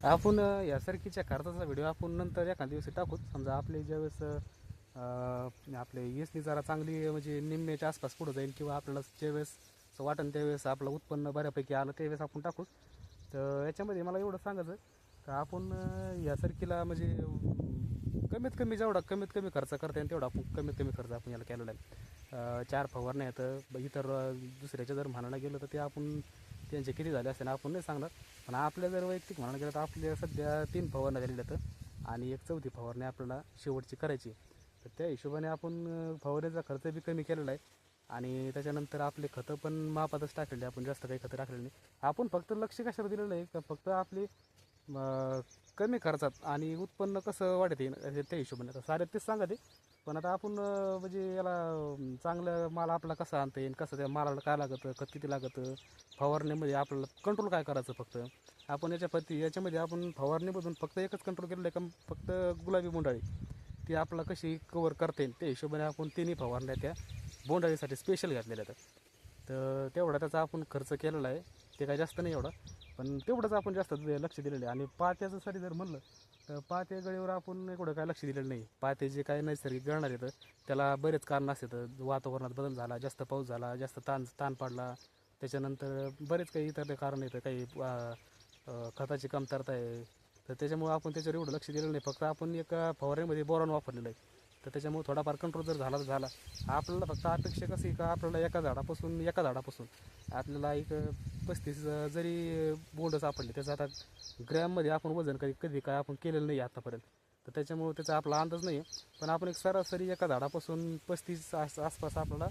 आपण यासारखीच्या खर्चाचा व्हिडिओ आपण नंतर एखाद्या दिवशी टाकूच समजा आपले ज्यावेळेस आपले येसनी जरा चांगली म्हणजे निम्म्याच्या आसपास पुढं जाईल किंवा आपल्याला ज्यावेळेस असं वाटेल त्यावेळेस आपलं उत्पन्न बऱ्यापैकी आलं त्यावेळेस आपण टाकूच तर याच्यामध्ये मला एवढं सांगायचं का आपण यासारखीला म्हणजे कमीत कमी जेवढा कमीत कमी खर्च करता येईल तेवढा आपण कमीत कमी खर्च आपण याला केलेला आहे. चार फवारण्या आहेत इतर दुसऱ्याच्या जर म्हणायला गेलं तर ते आपण त्यांचे किती झाले असते आपण नाही सांगणार. पण आपल्या जर वैयक्तिक म्हणायला गेलं तर आपल्या सध्या तीन फवारण्या झालेल्या आहेत आणि एक चौथी फवारणी आपल्याला शेवटची करायची तर त्या हिशोबाने आपण फवारणीचा खर्च बी कमी केलेला आहे आणि त्याच्यानंतर आपले खतं पण मापातच टाकलेले आपण जास्त काही खतं टाकलेले नाही. आपण फक्त लक्ष कशावर दिलेलं आहे? का फक्त आपली अ, कमी खर्चात आणि उत्पन्न कसं वाढत येईल हे त्या हिशोबाने. आता सारे तेच सांगा ते पण आता आपण म्हणजे याला चांगलं माल आपला कसा आणता येईल कसं त्या मालाला काय लागतं खत किती लागतं फवारणीमध्ये आपल्याला कंट्रोल काय करायचं फक्त? आपण याच्यापती याच्यामध्ये आपण फवारणीमधून फक्त एकच कंट्रोल केलेलं आहे का? फक्त गुलाबी बोंडाळी ती आपला कशी कवर करता येईल त्या हिशोबाने आपण तिन्ही फवारण्या त्या बोंडाळीसाठी स्पेशल घातलेल्या आहेत. तर तेवढा त्याचा आपण खर्च केलेला आहे ते काय जास्त नाही एवढा. पण तेवढंच आपण जास्त लक्ष दिलेलं आहे. आणि पात्याचं साठी जर म्हणलं तर पात्या गळीवर आपण एवढं काय लक्ष दिलेलं नाही. पाते जे काय नैसर्गिक गळणार येतं त्याला बरेच कारण असतं वातावरणात बदल झाला जास्त पाऊस झाला जास्त ताण ताण पडला. त्याच्यानंतर बरेच काही इतर कारण येतं काही खताची कमतरता आहे. तर त्याच्यामुळं आपण त्याच्यावर एवढं लक्ष दिलेलं नाही. फक्त आपण एका फवारणीमध्ये बोरॉन वापरलेलं आहे. तर त्याच्यामुळे थोडाफार कंट्रोल जर झाला तर झाला. आपल्याला फक्त अपेक्षा कशी का आपल्याला एका झाडापासून एका झाडापासून? आपल्याला एक पस्तीस जरी बोंड सापडले त्याचं आता ग्रॅममध्ये आपण वजन कधी कधी काय आपण केलेलं नाही आतापर्यंत. तर त्याच्यामुळे त्याचा आपला अंदाज नाही आहे पण आपण एक सरासरी एका झाडापासून पस्तीस आस आसपास आपल्याला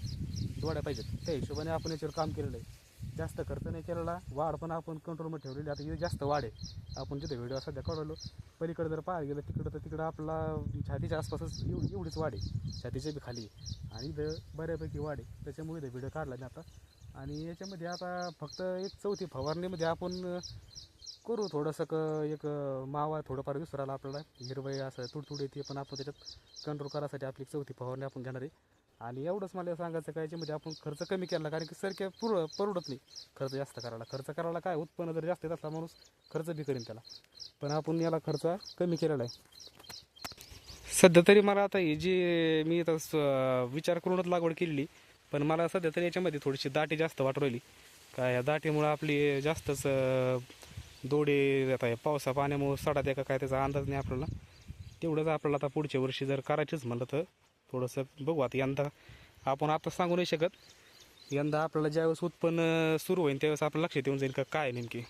जोड्या पाहिजेत. त्या हिशोबाने आपण याच्यावर काम केलेलं आहे. जास्त खर्च नाही केलेला. वाढ पण आपण कंट्रोलमध्ये ठेवलेली. आता इथे जास्त वाढ आहे. आपण जिथे व्हिडिओ सध्या काढवलो पलीकडे जर पाहायला गेलं तिकडं तर तिकडं आपला छातीच्या आसपासच एव एवढीच वाढ आहे. छातीच्या बी खाली आणि इथं बऱ्यापैकी वाढ आहे. त्याच्यामुळे इथे व्हिडिओ काढला नाही आता. आणि याच्यामध्ये आता फक्त एक चौथी फवारणीमध्ये आपण करू थोडंसं क एक मावा थोडंफार विसरायला आपल्याला. हिरवय असं तुडतुड येते पण आपण त्याच्यात कंट्रोल करायसाठी आपली एक चौथी फवारणी आपण घेणार आहे. आणि एवढंच मला सांगायचं काय याच्यामध्ये आपण खर्च कमी केला कारण की सरक्या पुर परवडत नाही खर्च जास्त करायला. खर्च करायला काय उत्पन्न जर जास्त येत असला माणूस खर्च बी करीन त्याला. पण आपण याला खर्च कमी केलेला आहे. सध्या तरी मला आता ही जी मी आता विचार करूनच लागवड केलेली पण मला सध्या तरी याच्यामध्ये थोडीशी दाटी जास्त वाटू राहिली. का या दाटीमुळं आपली जास्तच दोडे आता हे पावसा पाण्यामुळं सडा का काय त्याचा अंदाज नाही आपल्याला. तेवढंच आपल्याला आता पुढच्या वर्षी जर करायचंच म्हणलं तर थोडंसं बघू आता यंदा आपण आता सांगू नाही शकत. यंदा आपल्याला ज्यावेळेस उत्पन्न सुरू होईल त्यावेळेस आपलं लक्षात येऊन जाईल का काय नेमकी.